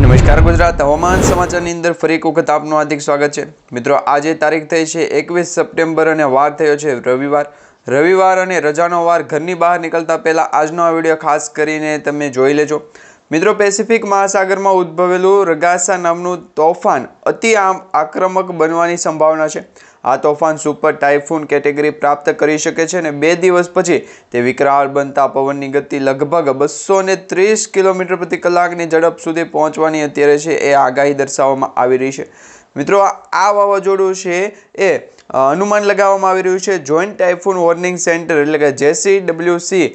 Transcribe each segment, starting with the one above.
નમસ્કાર ગુજરાત. હવામાન સમાચારની અંદર ફરી એક વખત આપનું હાર્દિક સ્વાગત છે. મિત્રો, આજે તારીખ થઈ છે એકવીસ સપ્ટેમ્બર અને વાર થયો છે રવિવાર. રવિવાર અને રજાનો વાર ઘરની બહાર નીકળતા પહેલાં આજનો આ વીડિયો ખાસ કરીને તમે જોઈ લેજો. મિત્રો, પેસિફિક મહાસાગરમાં ઉદ્ભવેલું રગાસા નામનું તોફાન અતિ આમ આક્રમક બનવાની સંભાવના છે. આ તોફાન સુપર ટાઇફૂન કેટેગરી પ્રાપ્ત કરી શકે છે અને બે દિવસ પછી તે વિકરાળ બનતા પવનની ગતિ લગભગ બસો ને ત્રીસ કિલોમીટર પ્રતિ કલાકની ઝડપ સુધી પહોંચવાની અત્યારે છે એ આગાહી દર્શાવવામાં આવી રહી છે. મિત્રો, આ વાવાઝોડું છે એ અનુમાન લગાવવામાં આવી રહ્યું છે. જોઈન્ટ ટાઇફૂન વોર્નિંગ સેન્ટર એટલે કે જેસી ડબલ્યુસી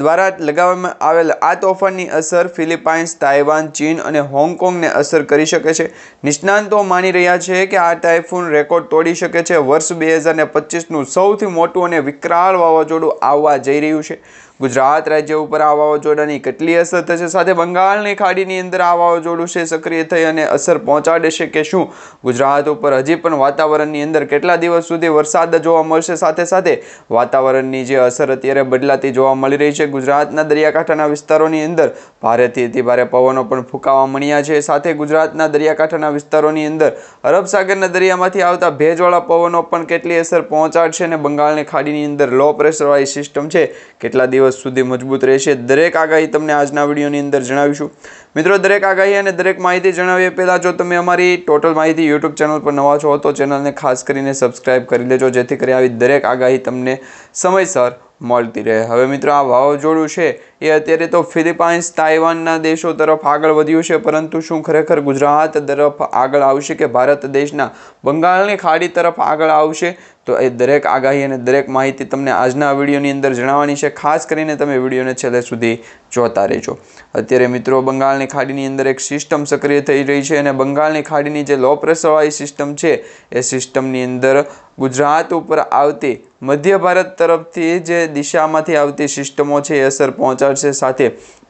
દ્વારા લગાવવામાં આવેલ આ તોફાનની અસર ફિલિપાઇન્સ, તાઇવાન, ચીન અને હોંગકોંગને અસર કરી શકે છે. નિષ્ણાંતો માની રહ્યા છે કે આ ટાઇફોન રેકોર્ડ તોડી શકે છે. વર્ષ બે હજાર પચીસનું સૌથી મોટું અને વિકરાળ વાવાઝોડું આવવા જઈ રહ્યું છે. ગુજરાત રાજ્ય ઉપર આ વાવાઝોડાની કેટલી અસર થશે? સાથે બંગાળની ખાડીની અંદર આ વાવાઝોડું છે, સક્રિય થઈ અને અસર પહોંચાડશે કે શું? ગુજરાત ઉપર હજી પણ વાતાવરણની અંદર કેટલા દિવસ સુધી વરસાદ જોવા મળશે? સાથે સાથે વાતાવરણની જે અસર અત્યારે બદલાતી જોવા મળી રહી છે. ગુજરાતના દરિયાકાંઠાના વિસ્તારોની અંદર ભારેથી અતિ ભારે પવનો પણ ફૂંકાવા મળ્યા છે. સાથે ગુજરાતના દરિયાકાંઠાના વિસ્તારોની અંદર અરબ સાગરના દરિયામાંથી આવતા ભેજવાળા પવનો પણ કેટલી અસર પહોંચાડશે? અને બંગાળની ખાડીની અંદર લો પ્રેશરવાળી સિસ્ટમ છે. કેટલા દિવસ સુધી મજબૂત રહેશે. દરેક આગાહી તમને આજના વિડીયોની અંદર જણાવીશું. મિત્રો, દરેક આગાહી અને દરેક માહિતી જણાવીએ પહેલાં જો તમે અમારી ટોટલ માહિતી યુટ્યુબ ચેનલ પર નવા છો, તો ચેનલને ખાસ કરીને સબસ્ક્રાઇબ કરી લેજો, જેથી કરી આવી દરેક આગાહી તમને સમયસર મળતી રહે. હવે મિત્રો, આ વાવાઝોડું છે, એ અત્યારે તો ફિલિપાઇન્સ, તાઇવાનના દેશો તરફ આગળ વધ્યું છે, પરંતુ શું ખરેખર ગુજરાત તરફ આગળ આવશે કે ભારત દેશના બંગાળની ખાડી તરફ આગળ આવશે? તો એ દરેક આગાહી અને દરેક માહિતી તમને આજના વિડીયોની અંદર જણાવવાની છે. ખાસ કરીને તમે વિડીયોને છેલ્લે સુધી જોતા રહેજો. અત્યારે મિત્રો, બંગાળની ખાડીની અંદર એક સિસ્ટમ સક્રિય થઈ રહી છે અને બંગાળની ખાડીની જે લો પ્રેશરવાળી સિસ્ટમ છે, એ સિસ્ટમની અંદર ગુજરાત ઉપર આવતી મધ્ય ભારત તરફથી જે દિશામાંથી આવતી સિસ્ટમો છે, એ અસર પહોંચાડશે. સાથે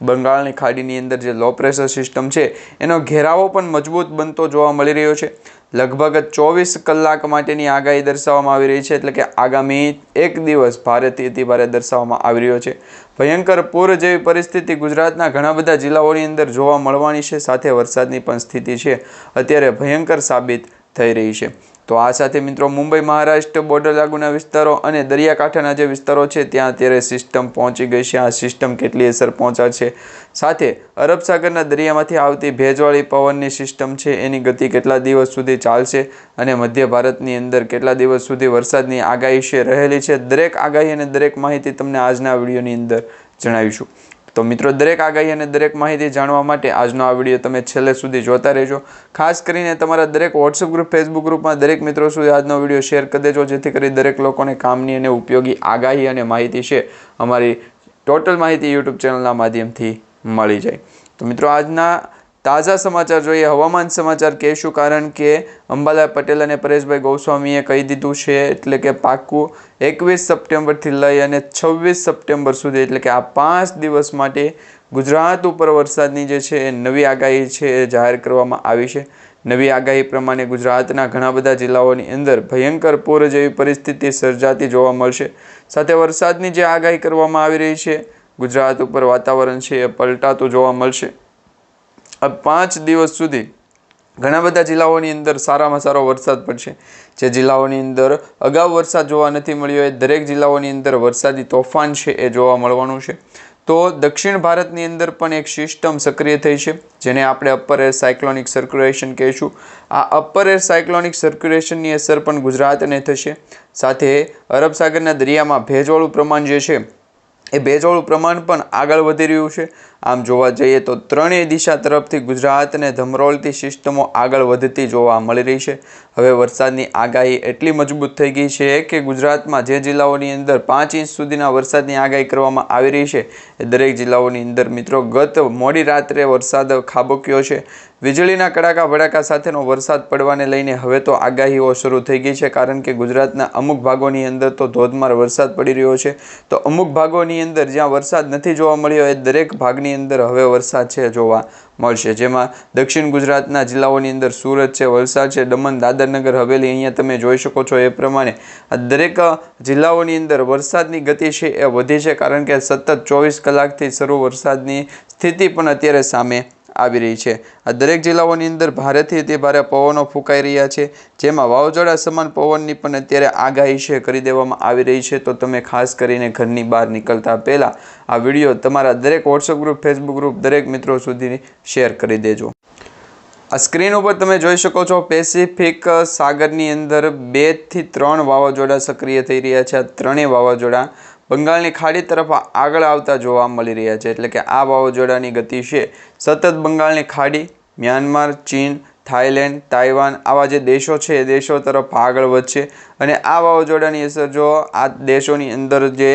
બંગાળની ખાડીની અંદર જે લો પ્રેશર સિસ્ટમ છે, એનો ઘેરાવો પણ મજબૂત બનતો જોવા મળી રહ્યો છે. લગભગ ચોવીસ કલાક માટેની આગાહી દર્શાવવામાં આવી રહી છે, એટલે કે આગામી એક દિવસ ભારેથી અતિભારે દર્શાવવામાં આવી રહ્યો છે. ભયંકર પૂર જેવી પરિસ્થિતિ ગુજરાતના ઘણા બધા જિલ્લાઓની અંદર જોવા મળવાની છે, સાથે વરસાદની પણ સ્થિતિ છે. અત્યારે ભયંકર સાબિત થઈ રહી છે. તો આ સાથે મિત્રો મુંબઈ મહારાષ્ટ્ર, બોર્ડર લાગુના વિસ્તારો અને દરિયાકાંઠાના જે વિસ્તારો છે, ત્યાં અત્યારે સિસ્ટમ પહોંચી ગઈ છે. આ સિસ્ટમ કેટલી અસર પહોંચાડશે? સાથે અરબ સાગરના દરિયામાંથી આવતી ભેજવાળી પવનની સિસ્ટમ છે, એની ગતિ કેટલા દિવસ સુધી ચાલશે અને મધ્ય ભારતની અંદર કેટલા દિવસ સુધી વરસાદની આગાહી છે, રહેલી છે? દરેક આગાહી અને દરેક માહિતી તમને આજના વિડીયોની અંદર જણાવીશું. તો મિત્રો, દરેક આગાહી અને દરેક માહિતી જાણવા માટે આજનો આ વીડિયો તમે છેલ્લે સુધી જોતા રહેજો. ખાસ કરીને તમારા દરેક વોટ્સઅપ ગ્રુપ ફેસબુક ગ્રુપમાં દરેક મિત્રો સુધી આજનો વીડિયો શેર કરી દેજો, જેથી કરી દરેક લોકોને કામની અને ઉપયોગી આગાહી અને માહિતી છે અમારી ટોટલ માહિતી યુટ્યુબ ચેનલના માધ્યમથી મળી જાય. તો મિત્રો, આજના તાજા સમાચાર જોઈએ. હવામાન સમાચાર કહેશું કારણ કે અંબાલાલ પટેલ અને પરેશભાઈ ગોસ્વામીએ કહી દીધું છે એટલે કે પાક્કું એકવીસ સપ્ટેમ્બરથી લઈ અને છવ્વીસ સપ્ટેમ્બર સુધી, એટલે કે આ પાંચ દિવસ માટે ગુજરાત ઉપર વરસાદની જે છે એ નવી આગાહી છે એ જાહેર કરવામાં આવી છે. નવી આગાહી પ્રમાણે ગુજરાતના ઘણા બધા જિલ્લાઓની અંદર ભયંકર પૂર જેવી પરિસ્થિતિ સર્જાતી જોવા મળશે. સાથે વરસાદની જે આગાહી કરવામાં આવી રહી છે, ગુજરાત ઉપર વાતાવરણ છે એ પલટાતું જોવા મળશે. આ પાંચ દિવસ સુધી ઘણા બધા જિલ્લાઓની અંદર સારામાં સારો વરસાદ પડશે. જે જિલ્લાઓની અંદર અગાઉ વરસાદ જોવા નથી મળ્યો એ દરેક જિલ્લાઓની અંદર વરસાદી તોફાન છે એ જોવા મળવાનું છે. તો દક્ષિણ ભારતની અંદર પણ એક સિસ્ટમ સક્રિય થઈ છે, જેને આપણે અપર એર સાયક્લોનિક સર્ક્યુલેશન કહીશું. આ અપર એર સાયક્લોનિક સર્ક્યુલેશનની અસર પણ ગુજરાતને થશે. સાથે અરબ સાગરના દરિયામાં ભેજવાળું પ્રમાણ જે છે, એ ભેજવાળું પ્રમાણ પણ આગળ વધી રહ્યું છે. આમ જોવા જઈએ તો ત્રણેય દિશા તરફથી ગુજરાતને ધમરોળતી સિસ્ટમો આગળ વધતી જોવા મળી રહી છે. હવે વરસાદની આગાહી એટલી મજબૂત થઈ ગઈ છે કે ગુજરાતમાં જે જિલ્લાઓની અંદર પાંચ ઇંચ સુધીના વરસાદની આગાહી કરવામાં આવી રહી છે, એ દરેક જિલ્લાઓની અંદર મિત્રો ગત મોડી રાત્રે વરસાદ ખાબક્યો છે. વીજળીના કડાકા ભડાકા સાથેનો વરસાદ પડવાને લઈને હવે તો આગાહીઓ શરૂ થઈ ગઈ છે, કારણ કે ગુજરાતના અમુક ભાગોની અંદર તો ધોધમાર વરસાદ પડી રહ્યો છે. તો અમુક ભાગોની અંદર જ્યાં વરસાદ નથી જોવા મળ્યો, એ દરેક ભાગની અંદર હવે વરસાદ છે જોવા મળશે. જેમાં દક્ષિણ ગુજરાતના જિલ્લાઓની અંદર સુરત છે, વલસાડ છે, દમણ, દાદરનગર, હવેલી અહીંયા તમે જોઈ શકો છો એ પ્રમાણે દરેક જિલ્લાઓની અંદર વરસાદની ગતિ છે એ વધી છે. કારણ કે સતત ચોવીસ કલાકથી શરૂ વરસાદની સ્થિતિ પણ અત્યારે સામે આવી રહી છે. આ દરેક જિલ્લાઓની અંદર ભારેથી અતિ ભારે પવનો ફૂંકાઈ રહ્યા છે. જેમાં વાવાઝોડા સમાન પવનની પણ અત્યારે આગાહી છે કરી દેવામાં આવી રહી છે. તો તમે ખાસ કરીને ઘરની બહાર નીકળતા પહેલાં આ વીડિયો તમારા દરેક વોટ્સઅપ ગ્રુપ ફેસબુક ગ્રુપ દરેક મિત્રો સુધી શેર કરી દેજો. આ સ્ક્રીન ઉપર તમે જોઈ શકો છો પેસિફિક સાગરની અંદર બેથી ત્રણ વાવાઝોડા સક્રિય થઈ રહ્યા છે. આ ત્રણેય વાવાઝોડા બંગાળની ખાડી તરફ આગળ આવતા જોવા મળી રહ્યા છે. એટલે કે આ વાવાઝોડાની ગતિ છે. સતત બંગાળની ખાડી, મ્યાનમાર, ચીન થાઈલેન્ડ તાઇવાન આવા જે દેશો છે, એ દેશો તરફ આગળ વધશે. અને આ વાવાઝોડાની અસર જો આ દેશોની અંદર જે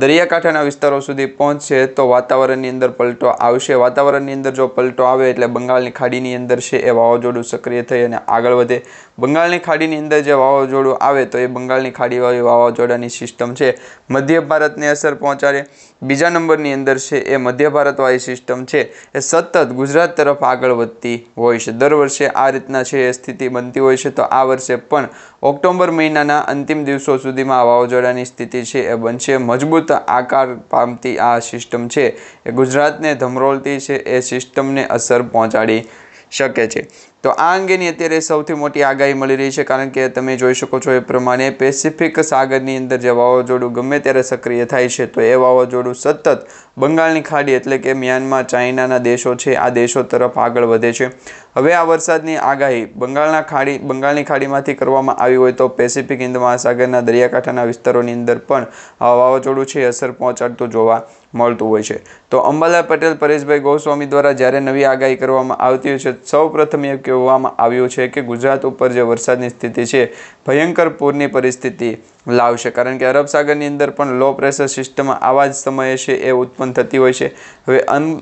દરિયાકાંઠાના વિસ્તારો સુધી પહોંચશે તો વાતાવરણની અંદર પલટો આવશે. વાતાવરણની અંદર જો પલટો આવે એટલે બંગાળની ખાડીની અંદર છે એ વાવાઝોડું સક્રિય થઈ અને આગળ વધે. બંગાળની ખાડીની અંદર જે વાવાઝોડું આવે તો એ બંગાળની ખાડીવાળી વાવાઝોડાની સિસ્ટમ છે. મધ્ય ભારતને અસર પહોંચાડે. બીજા નંબરની અંદર છે એ મધ્ય ભારતવાળી સિસ્ટમ છે. એ સતત ગુજરાત તરફ આગળ વધતી હોય છે. દર વર્ષે આ રીતના છે એ સ્થિતિ બનતી હોય છે. તો આ વર્ષે પણ ઓક્ટોબર મહિનાના અંતિમ દિવસો સુધીમાં વાવાઝોડાની સ્થિતિ છે એ બનશે મજબૂત આકાર પામતી આ સિસ્ટમ છે એ ગુજરાતને ધમરોળતી છે એ સિસ્ટમને અસર પહોંચાડી શકે છે. તો આ અંગેની અત્યારે સૌથી મોટી આગાહી મળી રહી છે કારણ કે તમે જોઈ શકો છો એ પ્રમાણે પેસિફિક સાગરની અંદર જે વાવાઝોડું ગમે ત્યારે સક્રિય થાય છે તો એ વાવાઝોડું સતત બંગાળની ખાડી એટલે કે મ્યાનમાર, ચાઇનાના દેશો છે, આ દેશો તરફ આગળ વધે છે. હવે આ વરસાદની આગાહી બંગાળના ખાડી, બંગાળની ખાડીમાંથી કરવામાં આવી હોય તો પેસિફિક હિન્દ મહાસાગરના દરિયાકાંઠાના વિસ્તારોની અંદર પણ વાવાઝોડું છે, અસર પહોંચાડતું જોવા મળતું હોય છે. તો અંબાલાલ પટેલ, પરેશભાઈ ગોસ્વામી દ્વારા જ્યારે નવી આગાહી કરવામાં આવતી હોય છે સૌ પ્રથમ એ કહેવામાં આવ્યું છે કે ગુજરાત ઉપર જે વરસાદની સ્થિતિ છે ભયંકર પૂરની પરિસ્થિતિ લાવશે. કારણ કે અરબ સાગરની અંદર પણ લો પ્રેશર સિસ્ટમ આવા જ સમયે છે એ ઉત્પન્ન થતી હોય છે. હવે અન-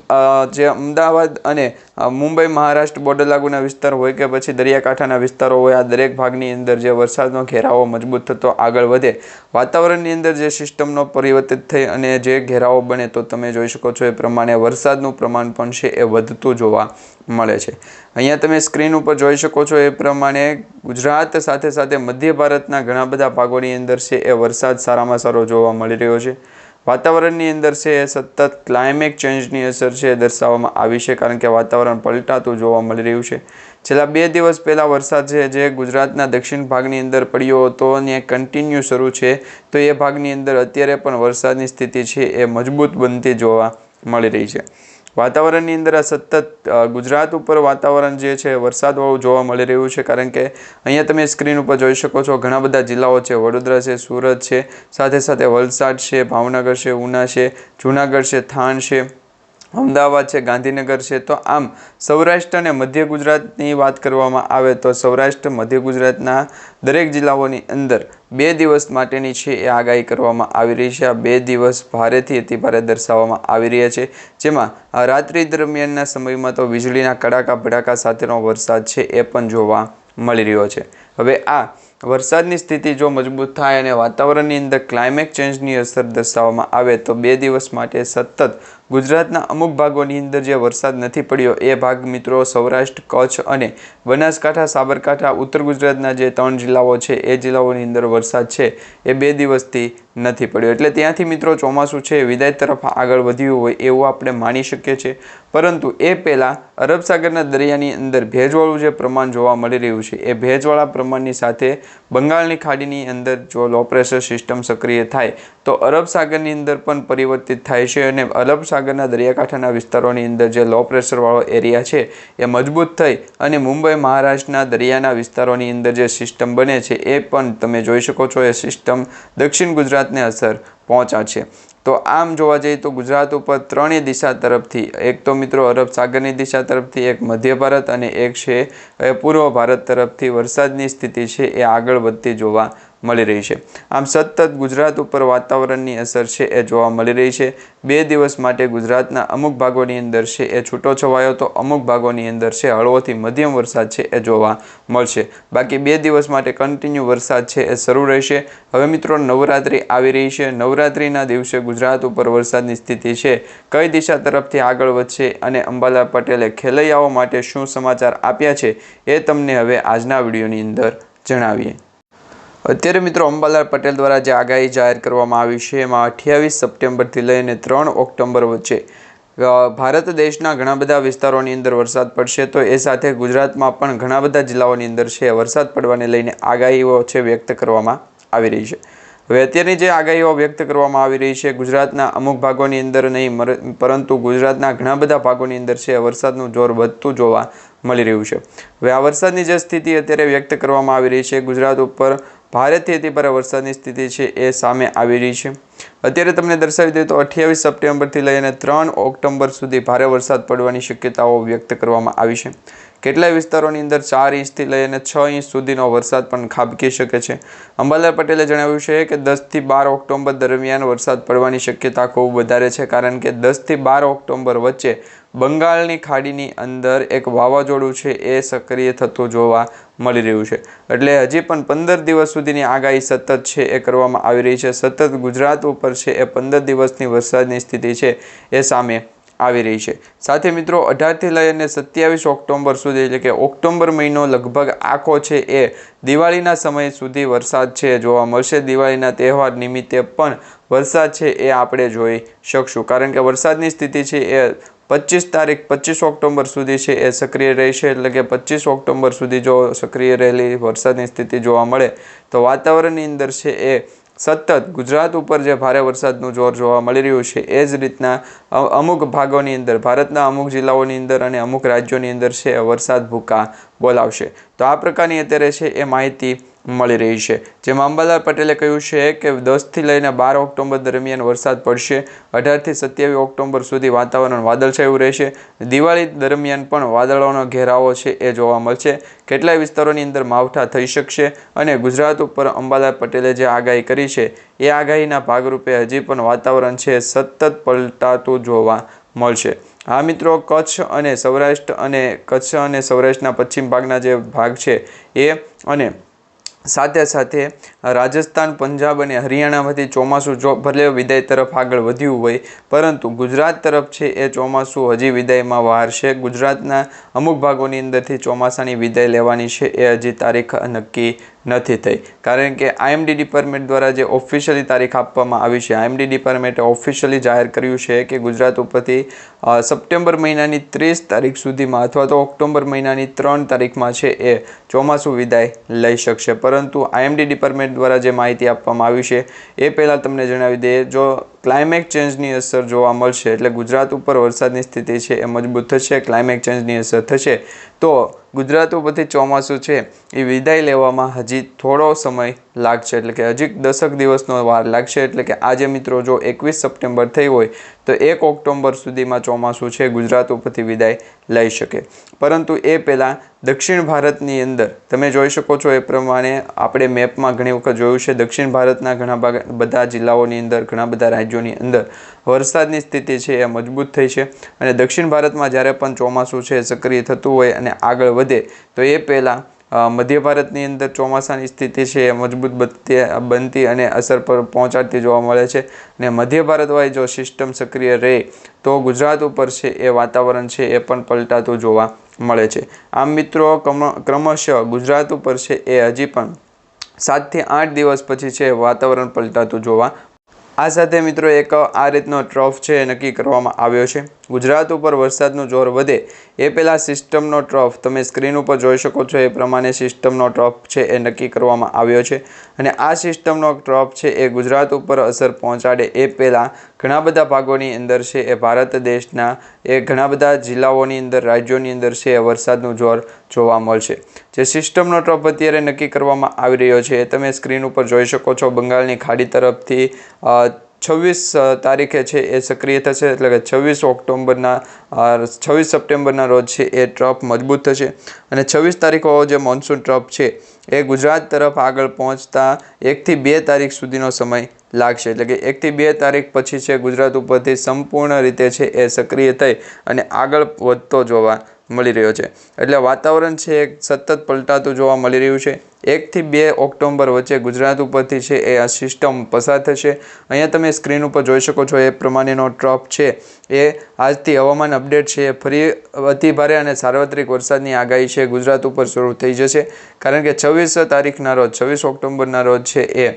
જે અમદાવાદ અને મુંબઈ મહારાષ્ટ્ર બોર્ડર લાગુના વિસ્તાર હોય કે પછી દરિયાકાંઠાના વિસ્તારો હોય, આ દરેક ભાગની અંદર જે વરસાદનો ઘેરાવો મજબૂત થતો આગળ વધે, વાતાવરણની અંદર જે સિસ્ટમનો પરિવર્તિત થઈ અને જે ઘેરાવો બને તો તમે જોઈ શકો છો એ પ્રમાણે વરસાદનું પ્રમાણ પણ છે એ વધતું જોવા મળે છે. અહીંયા તમે સ્ક્રીન ઉપર જોઈ શકો છો એ પ્રમાણે ગુજરાત સાથે સાથે મધ્ય ભારતના ઘણા બધા ભાગોની અંદર છે, એ વરસાદ સારામાં સારો જોવા મળી રહ્યો છે. વાતાવરણની અંદર છે, એ સતત ક્લાઇમેટ ચેન્જની અસર છે દર્શાવવામાં આવી છે, કારણ કે વાતાવરણ પલટાતું જોવા મળી રહ્યું છે. છેલ્લા બે દિવસ પહેલાં વરસાદ છે, જે ગુજરાતના દક્ષિણ ભાગની અંદર પડ્યો હતો અને કન્ટિન્યુ શરૂ છે, તો એ ભાગની અંદર અત્યારે પણ વરસાદની સ્થિતિ છે, એ મજબૂત બનતી જોવા મળી રહી છે. વાતાવરણની અંદર આ સતત ગુજરાત ઉપર વાતાવરણ જે છે વરસાદવાળું જોવા મળી રહ્યું છે. કારણ કે અહીંયા તમે સ્ક્રીન ઉપર જોઈ શકો છો, ઘણા બધા જિલ્લાઓ છે. વડોદરા છે, સુરત છે. સાથે સાથે વલસાડ છે, ભાવનગર છે, ઉના છે, જુનાગઢ છે થાન છે. અમદાવાદ છે, ગાંધીનગર છે, તો આમ સૌરાષ્ટ્ર અને મધ્ય ગુજરાતની વાત કરવામાં આવે તો સૌરાષ્ટ્ર, મધ્ય ગુજરાતના દરેક જિલ્લાઓની અંદર બે દિવસ માટેની છે એ આગાહી કરવામાં આવી રહી છે. આ બે દિવસ ભારેથી અતિભારે દર્શાવવામાં આવી રહ્યા છે. જેમાં રાત્રિ દરમિયાનના સમયમાં તો વીજળીના કડાકા, ભડાકા સાથેનો વરસાદ છે એ પણ જોવા મળી રહ્યો છે. હવે આ વરસાદની સ્થિતિ જો મજબૂત થાય અને વાતાવરણની અંદર ક્લાઇમેટ ચેન્જની અસર દર્શાવવામાં આવે તો બે દિવસ માટે સતત ગુજરાતના અમુક ભાગોની અંદર જે વરસાદ નથી પડ્યો, એ ભાગ મિત્રો સૌરાષ્ટ્ર, કચ્છ અને બનાસકાંઠા, સાબરકાંઠા, ઉત્તર ગુજરાતના જે ત્રણ જિલ્લાઓ છે, એ જિલ્લાઓની અંદર વરસાદ છે, એ બે દિવસથી નથી પડ્યો. એટલે ત્યાંથી મિત્રો ચોમાસું છે, વિદાય તરફ આગળ વધ્યું હોય એવું આપણે માની શકીએ છીએ. પરંતુ એ પહેલાં અરબ સાગરના દરિયાની અંદર ભેજવાળું જે પ્રમાણ જોવા મળી રહ્યું છે, એ ભેજવાળા પ્રમાણની સાથે બંગાળની ખાડીની અંદર જો લો પ્રેશર સિસ્ટમ સક્રિય થાય, તો અરબ સાગરની અંદર પણ પરિવર્તિત થાય છે અને અરબ સાગરના દરિયાકાંઠાના વિસ્તારોની અંદર જે લો પ્રેશરવાળો એરિયા છે એ મજબૂત થઈ અને મુંબઈ મહારાષ્ટ્રના દરિયાના વિસ્તારોની અંદર જે સિસ્ટમ બને છે એ પણ તમે જોઈ શકો છો એ સિસ્ટમ દક્ષિણ ગુજરાતને અસર પહોંચાડશે. તો આમ જોવા જઈએ તો ગુજરાત ઉપર ત્રણેય દિશા તરફથી, એક તો મિત્રો અરબ સાગરની દિશા તરફથી, એક મધ્ય ભારત અને એક છે પૂર્વ ભારત તરફથી વરસાદની સ્થિતિ છે એ આગળ વધતી જોવા મળી રહી છે. આમ સતત ગુજરાત ઉપર વાતાવરણની અસર છે એ જોવા મળી રહી છે. બે દિવસ માટે ગુજરાતના અમુક ભાગોની અંદર છે એ છૂટો છવાયો તો અમુક ભાગોની અંદર છે હળવોથી મધ્યમ વરસાદ છે એ જોવા મળશે. બાકી બે દિવસ માટે કન્ટિન્યુ વરસાદ છે એ શરૂ રહેશે. હવે મિત્રો નવરાત્રિ આવી રહી છે. નવરાત્રિના દિવસે ગુજરાત ઉપર વરસાદની સ્થિતિ છે. કઈ દિશા તરફથી આગળ વધશે અને અંબાલા પટેલે ખેલૈયાઓ માટે શું સમાચાર આપ્યા છે એ તમને હવે આજના વિડીયોની અંદર જણાવીએ. અત્યારે મિત્રો અંબાલાલ પટેલ દ્વારા જે આગાહી જાહેર કરવામાં આવી છે, એમાં અઠ્યાવીસ સપ્ટેમ્બરથી લઈને ત્રણ ઓક્ટોબર વચ્ચે ભારત દેશના ઘણા બધા વિસ્તારોની અંદર વરસાદ પડશે. તો એ સાથે ગુજરાતમાં પણ ઘણા બધા જિલ્લાઓની અંદર છે, વરસાદ પડવાને લઈને આગાહીઓ છે વ્યક્ત કરવામાં આવી રહી છે. હવે અત્યારની જે આગાહીઓ વ્યક્ત કરવામાં આવી રહી છે, ગુજરાતના અમુક ભાગોની અંદર નહીં પરંતુ ગુજરાતના ઘણા બધા ભાગોની અંદર છે, વરસાદનું જોર વધતું જોવા મળી રહ્યું છે. હવે આ વરસાદની જે સ્થિતિ અત્યારે વ્યક્ત કરવામાં આવી રહી છે, ગુજરાત ઉપર ભારેથી અતિભારે વરસાદની સ્થિતિ છે એ સામે આવી રહી છે. અત્યારે તમને દર્શાવી દઈએ તો અઠ્યાવીસ સપ્ટેમ્બરથી લઈને ત્રણ ઓક્ટોબર સુધી ભારે વરસાદ પડવાની શક્યતાઓ વ્યક્ત કરવામાં આવી છે. કેટલાય વિસ્તારોની અંદર ચાર ઇંચથી લઈને છ ઇંચ સુધીનો વરસાદ પણ ખાબકી શકે છે. અંબાલાલ પટેલે જણાવ્યું છે કે દસથી બાર ઓક્ટોબર દરમિયાન વરસાદ પડવાની શક્યતા ખૂબ વધારે છે, કારણ કે દસથી બાર ઓક્ટોબર વચ્ચે બંગાળની ખાડીની અંદર એક વાવાઝોડું છે એ સક્રિય થતું જોવા મળી રહ્યું છે. એટલે હજી પણ પંદર દિવસ સુધીની આગાહી સતત છે એ કરવામાં આવી રહી છે. સતત ગુજરાત ઉપર છે એ પંદર દિવસની વરસાદની સ્થિતિ છે એ સામે આવી રહી છે. સાથે મિત્રો, અઢારથી લઈને સત્યાવીસ ઓક્ટોબર સુધી, એટલે કે ઓક્ટોબર મહિનો લગભગ આખો છે એ દિવાળીના સમય સુધી વરસાદ છે જોવા મળશે. દિવાળીના તહેવાર નિમિત્તે પણ વરસાદ છે એ આપણે જોઈ શકશું. કારણ કે વરસાદની સ્થિતિ છે એ પચીસ તારીખ, પચીસ ઓક્ટોબર સુધી છે એ સક્રિય રહેશે, એટલે કે પચીસ ઓક્ટોબર સુધી જો સક્રિય રહેલી વરસાદની સ્થિતિ જોવા મળે, તો વાતાવરણની અંદર છે એ સતત ગુજરાત ઉપર જે ભારે વરસાદનું જોર જોવા મળી રહ્યું છે, એ જ રીતના અમુક ભાગોની અંદર, ભારતના અમુક જિલ્લાઓની અંદર અને અમુક રાજ્યોની અંદર છે વરસાદ ભૂકા બોલાવશે. તો આ પ્રકારની અત્યારે છે એ માહિતી મળી રહી છે. જેમાં અંબાલાલ પટેલે કહ્યું છે કે દસથી લઈને બાર ઓક્ટોબર દરમિયાન વરસાદ પડશે. અઢારથી સત્યાવીસ ઓક્ટોબર સુધી વાતાવરણ વાદળછાયું રહેશે. દિવાળી દરમિયાન પણ વાદળોનો ઘેરાવો છે એ જોવા મળશે. કેટલાય વિસ્તારોની અંદર માવઠા થઈ શકશે અને ગુજરાત ઉપર અંબાલાલ પટેલે જે આગાહી કરી છે, એ આગાહીના ભાગરૂપે હજી પણ વાતાવરણ છે સતત પલટાતું જોવા મળશે. આ મિત્રો, કચ્છ અને સૌરાષ્ટ્ર અને કચ્છ અને સૌરાષ્ટ્રના પશ્ચિમ ભાગના જે ભાગ છે એ અને સાથે સાથે રાજસ્થાન, પંજાબ અને હરિયાણામાંથી ચોમાસું જો ભલે વિદાય તરફ આગળ વધ્યું હોય, પરંતુ ગુજરાત તરફ છે એ ચોમાસું હજી વિદાયમાં વાર છે. ગુજરાતના અમુક ભાગોની અંદરથી ચોમાસાની વિદાય લેવાની છે એ હજી તારીખ નક્કી નથી થઈ. કારણ કે આઈએમડી ડિપાર્ટમેન્ટ દ્વારા જે ઓફિશિયલી તારીખ આપવામાં આવી છે આઈએમડી ડિપાર્ટમેન્ટે ઓફિશિયલી જાહેર કર્યું છે કે ગુજરાત ઉપરથી સપ્ટેમ્બર મહિનાની ત્રીસ તારીખ સુધીમાં અથવા તો ઓક્ટોબર મહિનાની ત્રણ તારીખમાં છે એ ચોમાસું વિદાય લઈ શકશે. પરંતુ આઈએમડી ડિપાર્ટમેન્ટ દ્વારા જે માહિતી આપવામાં આવી છે, એ પહેલાં તમને જણાવી દઈએ. જો ક્લાઇમેટ ચેન્જની અસર જોવા મળશે એટલે ગુજરાત ઉપર વરસાદની સ્થિતિ છે એ મજબૂત થશે ક્લાઇમેટ ચેન્જની અસર થશે. તો ગુજરાત ઉપરથી ચોમાસું છે, એ વિદાય લેવામાં હજી થોડો સમય લાગશે એટલે કે હજી દસક દિવસનો વાર લાગશે એટલે કે આજે મિત્રો જો એકવીસ સપ્ટેમ્બર થઈ હોય, તો એક ઓક્ટોબર સુધીમાં ચોમાસું છે, ગુજરાત ઉપરથી વિદાય લઈ શકે. પરંતુ એ પહેલાં દક્ષિણ ભારતની અંદર, તમે જોઈ શકો છો એ પ્રમાણે આપણે મેપમાં ઘણી વખત જોયું છે, દક્ષિણ ભારતના ઘણા બધા જિલ્લાઓની અંદર ઘણા બધા રાજ્યોની અંદર. વરસાદની સ્થિતિ છે એ મજબૂત થઈ છે અને દક્ષિણ ભારતમાં જ્યારે પણ ચોમાસું છે, સક્રિય થતું હોય અને આગળ વધે, તો એ પહેલાં મધ્ય ભારતની અંદર ચોમાસાની સ્થિતિ છે એ મજબૂત બનતી બનતી અને અસર પર પહોંચાડતી જોવા મળે છે. અને મધ્ય ભારતવાળી જો સિસ્ટમ સક્રિય રહે, તો ગુજરાત ઉપર છે એ વાતાવરણ છે એ પણ પલટાતું જોવા મળે છે. આમ મિત્રો, ક્રમ- ક્રમશઃ ગુજરાત ઉપર છે એ હજી પણ સાતથી આઠ દિવસ પછી છે વાતાવરણ પલટાતું જોવા આ સાથે મિત્રો એક આ રીતનો ટ્રફ છે એ નક્કી કરવામાં આવ્યો છે. ગુજરાત ઉપર વરસાદનું જોર વધે એ પહેલાં સિસ્ટમનો ટ્રફ તમે સ્ક્રીન ઉપર જોઈ શકો છો. એ પ્રમાણે સિસ્ટમનો ટ્રફ છે એ નક્કી કરવામાં આવ્યો છે અને આ સિસ્ટમનો ટ્રફ છે એ ગુજરાત ઉપર અસર પહોંચાડે એ પહેલાં ઘણા બધા ભાગોની અંદર છે. એ ભારત દેશના એ ઘણા બધા જિલ્લાઓની અંદર, રાજ્યોની અંદર છે એ વરસાદનું જોર જોવા મળશે. જે સિસ્ટમનો ટ્રફ અત્યારે નક્કી કરવામાં આવી રહ્યો છે એ તમે સ્ક્રીન ઉપર જોઈ શકો છો. બંગાળની ખાડી તરફથી છવ્વીસ તારીખે છે એ સક્રિય થશે. એટલે કે છવ્વીસ ઓક્ટોબરના છવ્વીસ સપ્ટેમ્બરના રોજ છે એ ટ્રફ મજબૂત થશે. અને છવ્વીસ તારીખો જે મોન્સૂન ટ્રફ છે એ ગુજરાત તરફ આગળ પહોંચતા એકથી બે તારીખ સુધીનો સમય લાગશે. એટલે કે એકથી બે તારીખ પછી છે ગુજરાત ઉપરથી સંપૂર્ણ રીતે છે એ સક્રિય થઈ અને આગળ વધતો જોવા મળી રહ્યો છે. એટલે વાતાવરણ છે સતત પલટાતું જોવા મળી રહ્યું છે. એકથી બે ઓક્ટોબર વચ્ચે ગુજરાત ઉપરથી છે એ આ સિસ્ટમ પસાર થશે. અહીંયા તમે સ્ક્રીન ઉપર જોઈ શકો છો એ પ્રમાણેનો ટ્રફ છે. એ આજથી હવામાન અપડેટ છે એ ફરી અતિ ભારે અને સાર્વત્રિક વરસાદની આગાહી છે. ગુજરાત ઉપર શરૂ થઈ જશે. કારણ કે છવ્વીસ તારીખના રોજ છવ્વીસ ઓક્ટોબરના રોજ છે એ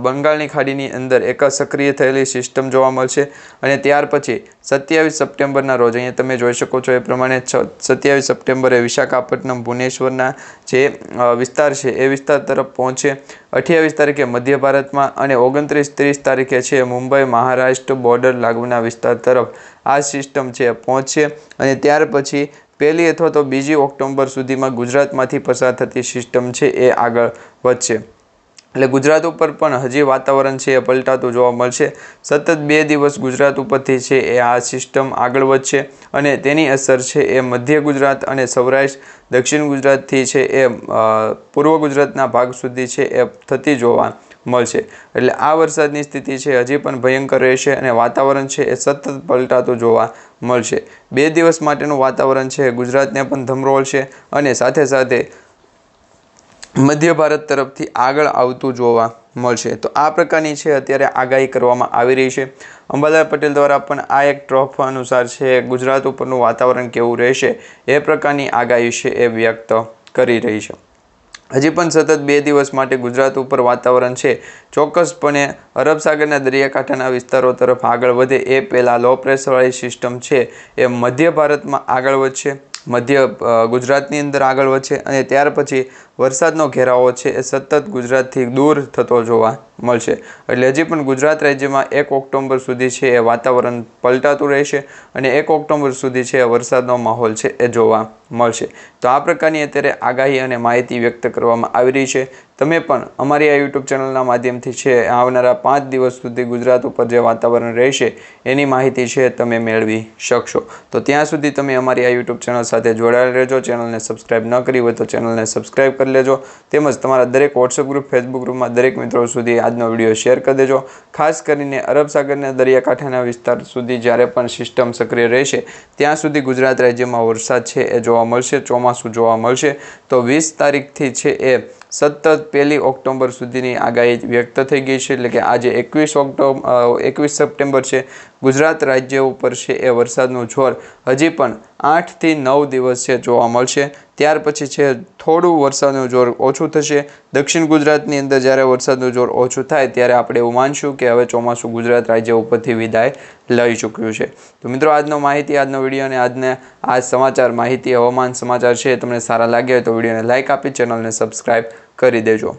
બંગાળની ખાડીની અંદર એક સક્રિય થયેલી સિસ્ટમ જોવા મળશે. અને ત્યાર પછી સત્યાવીસ સપ્ટેમ્બરના રોજ અહીંયા તમે જોઈ શકો છો એ પ્રમાણે સત્યાવીસ સપ્ટેમ્બરે વિશાખાપટ્ટનમ ભુવનેશ્વરના જે અ, વિસ્તાર છે એ વિસ્તાર તરફ પહોંચે. અઠ્યાવીસ તારીખે મધ્ય ભારતમાં અને ઓગણત્રીસ ત્રીસ તારીખે છે મુંબઈ મહારાષ્ટ્ર બોર્ડર લાગુના વિસ્તાર તરફ આ સિસ્ટમ છે પહોંચશે અને ત્યાર પછી પહેલી અથવા તો બીજી ઓક્ટોબર સુધીમાં ગુજરાતમાંથી પસાર થતી સિસ્ટમ છે એ આગળ વધશે. એટલે ગુજરાત ઉપર પણ હજી વાતાવરણ છે એ પલટાતું જોવા મળશે. સતત બે દિવસ ગુજરાત ઉપરથી છે એ આ સિસ્ટમ આગળ વધશે અને તેની અસર છે એ મધ્ય ગુજરાત અને સૌરાષ્ટ્ર, દક્ષિણ ગુજરાતથી છે એ પૂર્વ ગુજરાતના ભાગ સુધી છે એ થતી જોવા મળશે. એટલે આ વરસાદની સ્થિતિ છે હજી પણ ભયંકર રહેશે અને વાતાવરણ છે એ સતત પલટાતું જોવા મળશે. બે દિવસ માટેનું વાતાવરણ છે ગુજરાતને પણ ધમરોળશે અને સાથે સાથે મધ્ય ભારત તરફથી આગળ આવતું જોવા મળશે. તો આ પ્રકારની છે અત્યારે આગાહી કરવામાં આવી રહી છે. અંબાલાલ પટેલ દ્વારા પણ આ એક ટ્રોફ અનુસાર છે, ગુજરાત ઉપરનું વાતાવરણ કેવું રહેશે એ પ્રકારની આગાહી છે એ વ્યક્ત કરી રહી છે. હજી પણ સતત બે દિવસ માટે ગુજરાત ઉપર વાતાવરણ છે. ચોક્કસપણે અરબ સાગરના દરિયાકાંઠાના વિસ્તારો તરફ આગળ વધે એ પહેલાં લો પ્રેશરવાળી સિસ્ટમ છે એ મધ્ય ભારતમાં આગળ વધશે. મધ્ય ગુજરાતની અંદર આગળ વધશે અને ત્યાર પછી વરસાદનો ઘેરાવો છે એ સતત ગુજરાતથી દૂર થતો જોવા મળશે. એટલે હજી પણ ગુજરાત રાજ્યમાં એક ઓક્ટોબર સુધી છે એ વાતાવરણ પલટાતું રહેશે અને એક ઓક્ટોબર સુધી છે એ વરસાદનો માહોલ છે એ જોવા મળશે. તો આ પ્રકારની અત્યારે આગાહી અને માહિતી વ્યક્ત કરવામાં આવી રહી છે. તમે પણ અમારી આ યુટ્યુબ ચેનલના માધ્યમથી છે આવનારા પાંચ દિવસ સુધી ગુજરાત ઉપર જે વાતાવરણ રહેશે એની માહિતી છે તમે મેળવી શકશો. તો ત્યાં સુધી તમે અમારી આ યુટ્યુબ ચેનલ સાથે જોડાયેલ રહેજો. ચેનલને સબસ્ક્રાઈબ ન કરી હોય તો ચેનલને સબસ્ક્રાઈબ કરી લેજો. તેમજ તમારા દરેક વોટ્સઅપ ગ્રુપ ફેસબુક ગ્રુપમાં દરેક મિત્રો સુધી આજનો વીડિયો શેર કરી દેજો. ખાસ કરીને અરબ સાગરના દરિયાકાંઠાના વિસ્તાર સુધી જ્યારે પણ સિસ્ટમ સક્રિય રહેશે, ત્યાં સુધી ગુજરાત રાજ્યમાં વરસાદ છે એ જોવા મળશે, ચોમાસું જોવા મળશે. તો વીસ તારીખથી છે એ સતત પહેલી ઓક્ટોબર સુધીની આગાહી વ્યક્ત થઈ ગઈ છે. એટલે કે આજે એકવીસ ઓક્ટોબર એકવીસ સપ્ટેમ્બર છે. ગુજરાત રાજ્ય ઉપર છે એ વરસાદનું જોર હજી પણ આઠથી નવ દિવસ છે જોવા મળશે. ત્યાર પછી છે, થોડું વરસાદનું જોર ઓછું થશે. દક્ષિણ ગુજરાતની અંદર જ્યારે વરસાદનું જોર ઓછું થાય ત્યારે આપણે એવું માનશું કે હવે ચોમાસું ગુજરાત રાજ્ય ઉપરથી વિદાય લઈ ચૂક્યું છે. તો મિત્રો, આજનો માહિતી, આજનો વીડિયો અને આજને આ સમાચાર માહિતી, હવામાન સમાચાર છે તમને સારા લાગ્યા હોય તો વિડીયોને લાઇક આપી, ચેનલને સબસ્ક્રાઈબ કરી દેજો.